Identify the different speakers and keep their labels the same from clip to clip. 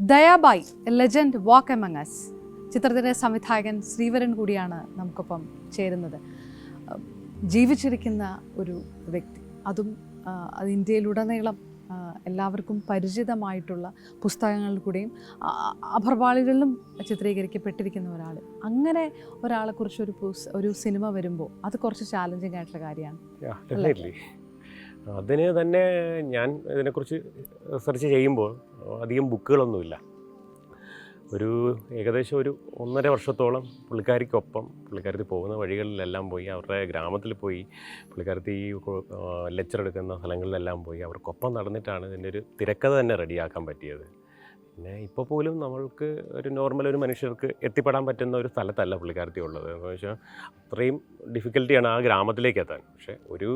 Speaker 1: Dayabai legend walk among us. ചിത്രത്തിന്റെ സംവിധായകൻ ശ്രീവരൻ കൂടിയാണ് നമുക്കൊപ്പം ചേരുന്നത്. ജീവിച്ചിരിക്കുന്ന ഒരു വ്യക്തി. അതും അത് ഇന്ത്യയിലുടനീളം എല്ലാവർക്കും പരിചിതമായിട്ടുള്ള പുസ്തകങ്ങളിൽ കൂടെയും അപർവാളികളിലും ചിത്രീകരിക്കപ്പെട്ടിരിക്കുന്ന ഒരാൾ അങ്ങനെ ഒരാളെക്കുറിച്ച് ഒരു ഒരു സിനിമ വരുമ്പോൾ അത് കുറച്ച് ചാലഞ്ചിങ് ആയിട്ടുള്ള കാര്യമാണ്.
Speaker 2: അതിന് തന്നെ ഞാൻ ഇതിനെക്കുറിച്ച് റിസർച്ച് ചെയ്യുമ്പോൾ അധികം ബുക്കുകളൊന്നുമില്ല. ഒരു ഏകദേശം ഒരു ഒന്നര വർഷത്തോളം പുള്ളിക്കാരിക്കൊപ്പം പുള്ളിക്കാരത്തി പോകുന്ന വഴികളിലെല്ലാം പോയി അവരുടെ ഗ്രാമത്തിൽ പോയി പുള്ളിക്കാരത്തി ലെക്ചർ എടുക്കുന്ന സ്ഥലങ്ങളിലെല്ലാം പോയി അവർക്കൊപ്പം നടന്നിട്ടാണ് ഇതിന്റെ ഒരു തിരക്കഥ തന്നെ റെഡിയാക്കാൻ പറ്റിയത്. പിന്നെ ഇപ്പോൾ പോലും നമ്മൾക്ക് ഒരു നോർമൽ ഒരു മനുഷ്യർക്ക് എത്തിപ്പെടാൻ പറ്റുന്ന ഒരു സ്ഥലത്തല്ല പുള്ളിക്കാരത്തി ഉള്ളത് എന്ന് വെച്ചാൽ അത്രയും ഡിഫിക്കൽട്ടിയാണ് ആ ഗ്രാമത്തിലേക്ക് എത്താൻ. പക്ഷേ ഒരു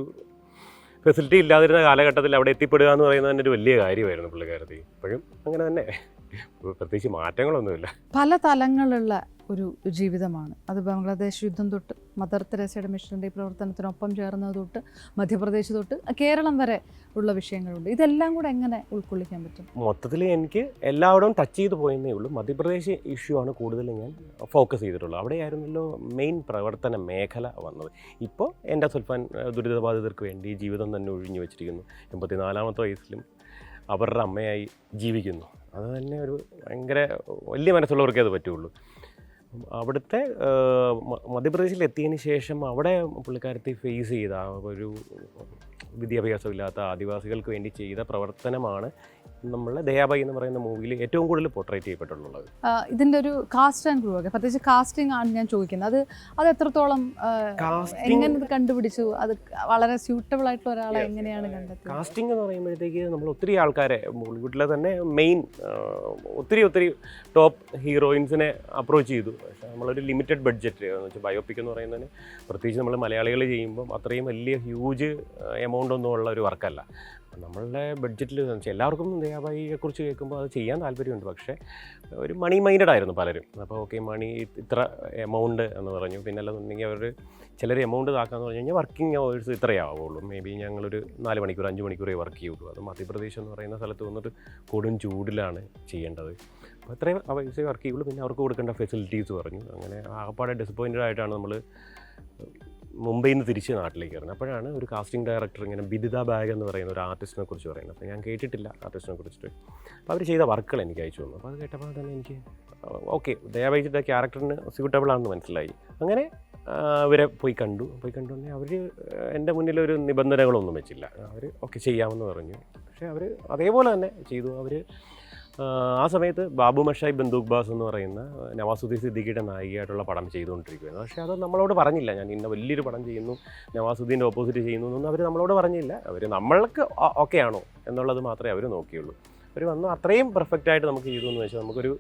Speaker 2: ഫെസിലിറ്റി ഇല്ലാതിരുന്ന കാലഘട്ടത്തിൽ അവിടെ എത്തിപ്പെടുക എന്ന് പറയുന്നത് തന്നെ ഒരു വലിയ കാര്യമായിരുന്നു പുള്ളിക്കാരത്തി. ഇപ്പോഴും അങ്ങനെ തന്നെ. പ്രത്യേകിച്ച് മാറ്റങ്ങളൊന്നുമില്ല.
Speaker 1: പല തലങ്ങളുള്ള ഒരു ജീവിതമാണ്. അത് ബംഗ്ലാദേശ് യുദ്ധം തൊട്ട് മദർ തെരേസയുടെ മിഷനറി പ്രവർത്തനത്തിനൊപ്പം ചേർന്നത് തൊട്ട് മധ്യപ്രദേശ് തൊട്ട് കേരളം വരെ ഉള്ള വിഷയങ്ങളുണ്ട്. ഇതെല്ലാം കൂടെ എങ്ങനെ ഉൾക്കൊള്ളിക്കാൻ പറ്റും?
Speaker 2: മൊത്തത്തിൽ എനിക്ക് എല്ലായിടവും ടച്ച് ചെയ്ത് പോയെന്നേ ഉള്ളൂ. മധ്യപ്രദേശ് ഇഷ്യൂ ആണ് കൂടുതലും ഞാൻ ഫോക്കസ് ചെയ്തിട്ടുള്ളത്. അവിടെയായിരുന്നല്ലോ മെയിൻ പ്രവർത്തന മേഖല വന്നത്. ഇപ്പോൾ എന്റെ സുൽഫാൻ ദുരിതബാധിതർക്ക് വേണ്ടി ജീവിതം തന്നെ ഒഴിഞ്ഞു വെച്ചിരിക്കുന്നു. എൺപത്തിനാലാമത്തെ വയസ്സിലും അവരുടെ അമ്മയായി ജീവിക്കുന്നു. അത് തന്നെ ഒരു ഭയങ്കര വലിയ മനസ്സുള്ളവർക്കേ അത് പറ്റുള്ളൂ. അവിടുത്തെ മധ്യപ്രദേശിൽ എത്തിയതിന് ശേഷം അവിടെ പുള്ളിക്കാരത്തി ഫേസ് ചെയ്ത ഒരു വിദ്യാഭ്യാസമില്ലാത്ത ആദിവാസികൾക്ക് വേണ്ടി ചെയ്ത പ്രവർത്തനമാണ് നമ്മളെ ദയാബായി എന്ന് പറയുന്ന മൂവിയിൽ ഏറ്റവും കൂടുതൽ പോർട്രേറ്റ് ചെയ്യപ്പെട്ടിട്ടുള്ളത്.
Speaker 1: ഇതിന്റെ ഇതിന്റെ ഒരു കാസ്റ്റ് ആൻഡ് ക്രൂ ഒക്കെ പ്രത്യേകിച്ച് കാസ്റ്റിംഗ് ആണ് ഞാൻ ചോദിക്കുന്നത്. അത് അത് എത്രത്തോളം എങ്ങനെ കണ്ടുപിടിച്ചു? അത് വളരെ സ്യൂട്ടബിൾ ആയിട്ടുള്ള ഒരാളെ എങ്ങനെയാണ് കണ്ടത്
Speaker 2: കാസ്റ്റിംഗ് എന്ന് പറയുമ്പോഴത്തേക്ക് നമ്മൾ ഒത്തിരി ആൾക്കാരെ ബോളിവുഡിലെ തന്നെ മെയിൻ ഒത്തിരി ഒത്തിരി ടോപ്പ് ഹീറോയിൻസിനെ അപ്രോച്ച് ചെയ്തു. പക്ഷേ നമ്മളൊരു ലിമിറ്റഡ് ബഡ്ജറ്റ് എന്ന് വെച്ചാൽ ബയോപിക് എന്ന് പറയുന്നതിന് പ്രത്യേകിച്ച് നമ്മൾ മലയാളികൾ ചെയ്യുമ്പം അത്രയും വലിയ ഹ്യൂജ് എമൗണ്ട് ഒന്നും ഉള്ള ഒരു വർക്കല്ല നമ്മളുടെ ബഡ്ജറ്റിൽ എല്ലാവർക്കും ദയാബായിയെ കുറിച്ച് കേൾക്കുമ്പോൾ അത് ചെയ്യാൻ താല്പര്യമുണ്ട്. പക്ഷേ ഒരു മണി മൈൻഡഡ് ആയിരുന്നു പലരും. അപ്പോൾ ഓക്കെ മണി ഇത്ര എമൗണ്ട് എന്ന് പറഞ്ഞു. പിന്നെ അല്ലെന്നുണ്ടെങ്കിൽ അവർ ചിലർ എമൗണ്ട് ഇതാക്കാന്ന് പറഞ്ഞു കഴിഞ്ഞാൽ വർക്കിംഗ് അവേഴ്സ് ഇത്രയേ ആവുള്ളൂ. മേ ബി ഞങ്ങളൊരു നാല് മണിക്കൂർ അഞ്ച് മണിക്കൂറേ വർക്ക് ചെയ്യുള്ളൂ. അത് മധ്യപ്രദേശ് എന്ന് പറയുന്ന സ്ഥലത്ത് വന്നിട്ട് കൊടും ചൂടിലാണ് ചെയ്യേണ്ടത്. അപ്പോൾ അത്രയും അവേഴ്സേ വർക്ക് ചെയ്യുള്ളൂ. പിന്നെ അവർക്ക് കൊടുക്കേണ്ട ഫെസിലിറ്റീസ് പറഞ്ഞു. അങ്ങനെ ആകപ്പാടെ ഡിസപ്പോയിന്റഡ് ആയിട്ടാണ് നമ്മൾ മുംബൈയിൽ നിന്ന് തിരിച്ച് നാട്ടിലേക്ക് വരുന്നത്. അപ്പോഴാണ് ഒരു കാസ്റ്റിംഗ് ഡയറക്ടർ ഇങ്ങനെ ബിദിത ബാഗ് എന്ന് പറയുന്ന ഒരു ആർട്ടിസ്റ്റിനെ കുറിച്ച് പറയുന്നത്. അപ്പോൾ ഞാൻ കേട്ടിട്ടില്ല ആർട്ടിസ്റ്റിനെ കുറിച്ചിട്ട്. അപ്പോൾ അവർ ചെയ്ത വർക്കുകൾ എനിക്ക് അയച്ചു തന്നു. അപ്പോൾ അത് കേട്ടപ്പോൾ തന്നെ എനിക്ക് ഓക്കെ ദയാബൈജിയുടെ ക്യാരക്ടറിന് സ്യൂട്ടബിൾ ആണെന്ന് മനസ്സിലായി. അങ്ങനെ അവരെ പോയി കണ്ടു. പോയി കണ്ടു അവർ എന്റെ മുന്നിൽ ഒരു നിബന്ധനകളൊന്നും വെച്ചില്ല. അവർ ഓക്കെ ചെയ്യാമെന്ന് പറഞ്ഞു. പക്ഷേ അവർ അതേപോലെ തന്നെ ചെയ്തു. അവർ ആ സമയത്ത് ബാബു മഷായി ബന്ദൂഖ് ബാസ് എന്ന് പറയുന്ന നവാസുദ്ദീൻ സിദ്ദിഖിയുടെ നായികയായിട്ടുള്ള പടം ചെയ്തുകൊണ്ടിരിക്കുകയായിരുന്നു. പക്ഷേ അത് നമ്മളോട് പറഞ്ഞില്ല. ഞാൻ ഇന്ന വലിയൊരു പടം ചെയ്യുന്നു നവാസുദ്ദീന്റെ ഓപ്പോസിറ്റ് ചെയ്യുന്നു എന്നൊന്നും അവർ നമ്മളോട് പറഞ്ഞില്ല. അവർ നമ്മൾക്ക് ഓക്കെ ആണോ എന്നുള്ളത് മാത്രമേ അവർ നോക്കിയുള്ളൂ. അവർ വന്നു അത്രയും പെർഫെക്റ്റ് ആയിട്ട് നമുക്ക് ചെയ്തു എന്ന് വെച്ചാൽ നമുക്കൊരു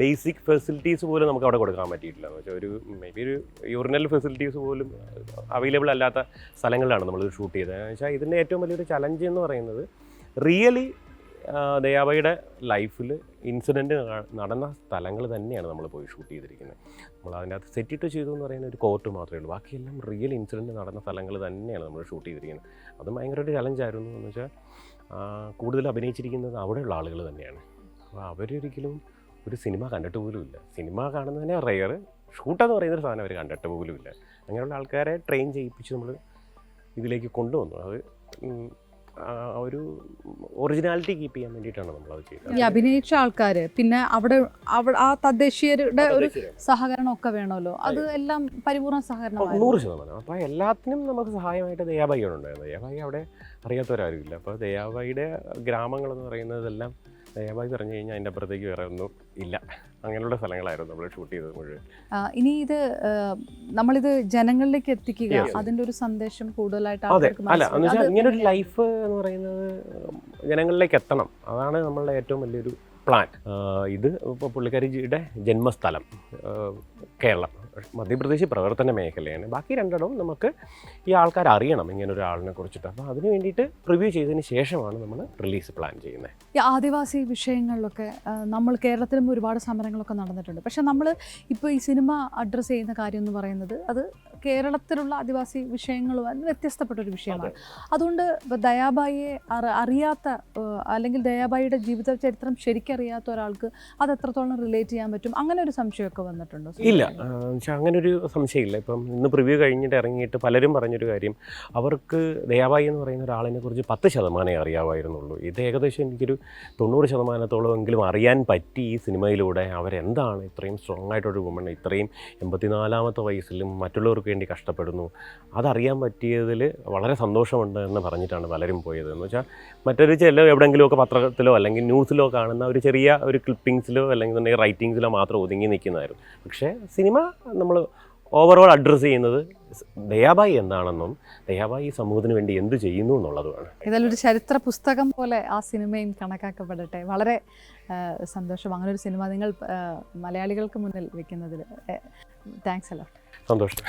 Speaker 2: ബേസിക് ഫെസിലിറ്റീസ് പോലും നമുക്ക് അവിടെ കൊടുക്കാൻ പറ്റിയിട്ടില്ല. എന്ന് വെച്ചാൽ ഒരു മേ ബി ഒരു യൂറിനൽ ഫെസിലിറ്റീസ് പോലും അവൈലബിൾ അല്ലാത്ത സ്ഥലങ്ങളിലാണ് നമ്മൾ ഷൂട്ട് ചെയ്തത്. എന്ന് വെച്ചാൽ ഇതിന്റെ ഏറ്റവും വലിയൊരു ചലഞ്ച് എന്ന് പറയുന്നത് റിയലി ദയാബയുടെ ലൈഫിൽ ഇൻസിഡന്റ് നടന്ന സ്ഥലങ്ങൾ തന്നെയാണ് നമ്മൾ പോയി ഷൂട്ട് ചെയ്തിരിക്കുന്നത്. നമ്മൾ അതിന്റെ അകത്ത് സെറ്റിട്ട് ചെയ്തു എന്ന് പറയുന്ന ഒരു കോർട്ട് മാത്രമേ ഉള്ളൂ. ബാക്കിയെല്ലാം റിയൽ ഇൻസിഡന്റ് നടന്ന സ്ഥലങ്ങൾ തന്നെയാണ് നമ്മൾ ഷൂട്ട് ചെയ്തിരിക്കുന്നത്. അത് ഭയങ്കര ഒരു ചലഞ്ചായിരുന്നു എന്ന് വെച്ചാൽ കൂടുതൽ അഭിനയിച്ചിരിക്കുന്നത് അവിടെയുള്ള ആളുകൾ തന്നെയാണ്. അപ്പോൾ അവരൊരിക്കലും ഒരു സിനിമ കണ്ടിട്ട് പോലും ഇല്ല. സിനിമ കാണുന്നത് തന്നെ റെയർ ഷൂട്ടെന്ന് പറയുന്നൊരു സാധനം അവർ കണ്ടിട്ട് പോലും ഇല്ല. അങ്ങനെയുള്ള ആൾക്കാരെ ട്രെയിൻ ചെയ്യിപ്പിച്ച് നമ്മൾ ഇതിലേക്ക് കൊണ്ടുവന്നു. അത് ഒരു ഒറിജിനാലിറ്റി കീപ്പ് ചെയ്യാൻ വേണ്ടിയിട്ടാണ് നമ്മൾ
Speaker 1: ഈ
Speaker 2: ചെയ്തത്
Speaker 1: അഭിനയിച്ച ആൾക്കാര് പിന്നെ അവിടെ അവിടെ ആ തദ്ദേശീയരുടെ ഒരു സഹകരണം ഒക്കെ വേണമല്ലോ? അത് എല്ലാം
Speaker 2: പരിപൂർണ
Speaker 1: സഹകരണം
Speaker 2: നൂറ് ശതമാനം. അപ്പോൾ എല്ലാത്തിനും നമുക്ക് സഹായമായിട്ട് ദയാബായിയാണ് ഉണ്ടായിരുന്നത്. ദയാബായി അവിടെ അറിയാത്തവരാരും ഇല്ല അപ്പോൾ ദയാബായിയുടെ ഗ്രാമങ്ങളെന്ന് പറയുന്നതെല്ലാം ദയാബായി പറഞ്ഞു കഴിഞ്ഞാൽ അതിന്റെ അപ്പുറത്തേക്ക് വേറെ ഒന്നും ഇല്ല. അങ്ങനെയുള്ള സ്ഥലങ്ങളായിരുന്നു നമ്മൾ ഷൂട്ട് ചെയ്തത് മുഴുവൻ.
Speaker 1: ഇനി ഇത് നമ്മളിത് ജനങ്ങളിലേക്ക് എത്തിക്കുക
Speaker 2: അതിന്റെ
Speaker 1: അതിന്റെ ഒരു സന്ദേശം കൂടുതലായിട്ട്
Speaker 2: അതെ. അല്ല എന്ന് വെച്ചാൽ ഇങ്ങനെ ഒരു ലൈഫ് എന്ന് പറയുന്നത് ജനങ്ങളിലേക്ക് എത്തണം. അതാണ് നമ്മളുടെ ഏറ്റവും വലിയൊരു പ്ലാൻ ഇത് ഇപ്പോൾ പുള്ളിക്കാരിയുടെ ജന്മസ്ഥലം കേരളം. മധ്യപ്രദേശ് പ്രവർത്തന മേഖലയാണ്. ബാക്കി രണ്ടിടവും നമുക്ക് ഈ ആൾക്കാർ അറിയണം ഇങ്ങനെ ഒരാളിനെ കുറിച്ചിട്ട്. അപ്പോൾ അതിന് വേണ്ടിയിട്ട് റിവ്യൂ ചെയ്തതിന് ശേഷമാണ് നമ്മൾ റിലീസ് പ്ലാൻ ചെയ്യുന്നത്
Speaker 1: ഈ ആദിവാസി വിഷയങ്ങളിലൊക്കെ നമ്മൾ കേരളത്തിലും ഒരുപാട് സമരങ്ങളൊക്കെ നടന്നിട്ടുണ്ട്. പക്ഷെ നമ്മൾ ഇപ്പോൾ ഈ സിനിമ അഡ്രസ്സ് ചെയ്യുന്ന കാര്യം എന്ന് പറയുന്നത് അത് കേരളത്തിലുള്ള ആദിവാസി വിഷയങ്ങളുമായി വ്യത്യസ്തപ്പെട്ടൊരു വിഷയമാണ്. അതുകൊണ്ട് ദയാബായിയെ അറി- അറിയാത്ത അല്ലെങ്കിൽ ദയാബായിയുടെ ജീവിത ചരിത്രം ശരിക്കറിയാത്ത ഒരാൾക്ക് അത് എത്രത്തോളം റിലേറ്റ് ചെയ്യാൻ പറ്റും? അങ്ങനെ ഒരു സംശയമൊക്കെ വന്നിട്ടുണ്ടോ?
Speaker 2: ഇല്ല. പക്ഷെ അങ്ങനെ ഒരു സംശയമില്ല. ഇപ്പം ഇന്ന് പ്രിവ്യൂ കഴിഞ്ഞിട്ട് ഇറങ്ങിയിട്ട് പലരും പറഞ്ഞൊരു കാര്യം അവർക്ക് ദയാബായി എന്ന് പറയുന്ന ഒരാളിനെ കുറിച്ച് പത്ത് ശതമാനമേ അറിയാമായിരുന്നുള്ളൂ. ഇത് ഏകദേശം എനിക്കൊരു തൊണ്ണൂറ് ശതമാനത്തോളം എങ്കിലും അറിയാൻ പറ്റി ഈ സിനിമയിലൂടെ അവരെന്താണ് ഇത്രയും സ്ട്രോങ് ആയിട്ടൊരു വുമൺ ഇത്രയും എൺപത്തിനാലാമത്തെ വയസ്സിലും മറ്റുള്ളവർക്ക് വേണ്ടി കഷ്ടപ്പെടുന്നു. അതറിയാൻ പറ്റിയതിൽ വളരെ സന്തോഷമുണ്ട് എന്ന് പറഞ്ഞിട്ടാണ് പലരും പോയത്. എന്ന് വെച്ചാൽ മറ്റൊരു ചില എവിടെയെങ്കിലുമൊക്കെ പത്രത്തിലോ അല്ലെങ്കിൽ ന്യൂസിലോ കാണുന്ന ഒരു ചെറിയ ഒരു ക്ലിപ്പിങ്സിലോ അല്ലെങ്കിൽ റൈറ്റിങ്സിലോ മാത്രം ഒതുങ്ങി നിൽക്കുന്നതായിരുന്നു. പക്ഷേ സിനിമ നമ്മൾ ഓവറോൾ അഡ്രസ്സ് ചെയ്യുന്നത് ദയാബായി എന്താണെന്നും ദയാബായി സമൂഹത്തിന് വേണ്ടി എന്ത് ചെയ്യുന്നു എന്നുള്ളതുമാണ്.
Speaker 1: ഇതിലൊരു ചരിത്ര പുസ്തകം പോലെ ആ സിനിമയും കണക്കാക്കപ്പെടട്ടെ. വളരെ സന്തോഷം. അങ്ങനെ ഒരു സിനിമ നിങ്ങൾ മലയാളികൾക്ക് മുന്നിൽ വെക്കുന്നതിൽ താങ്ക്സ് അല്ലോ
Speaker 2: സന്തോഷം.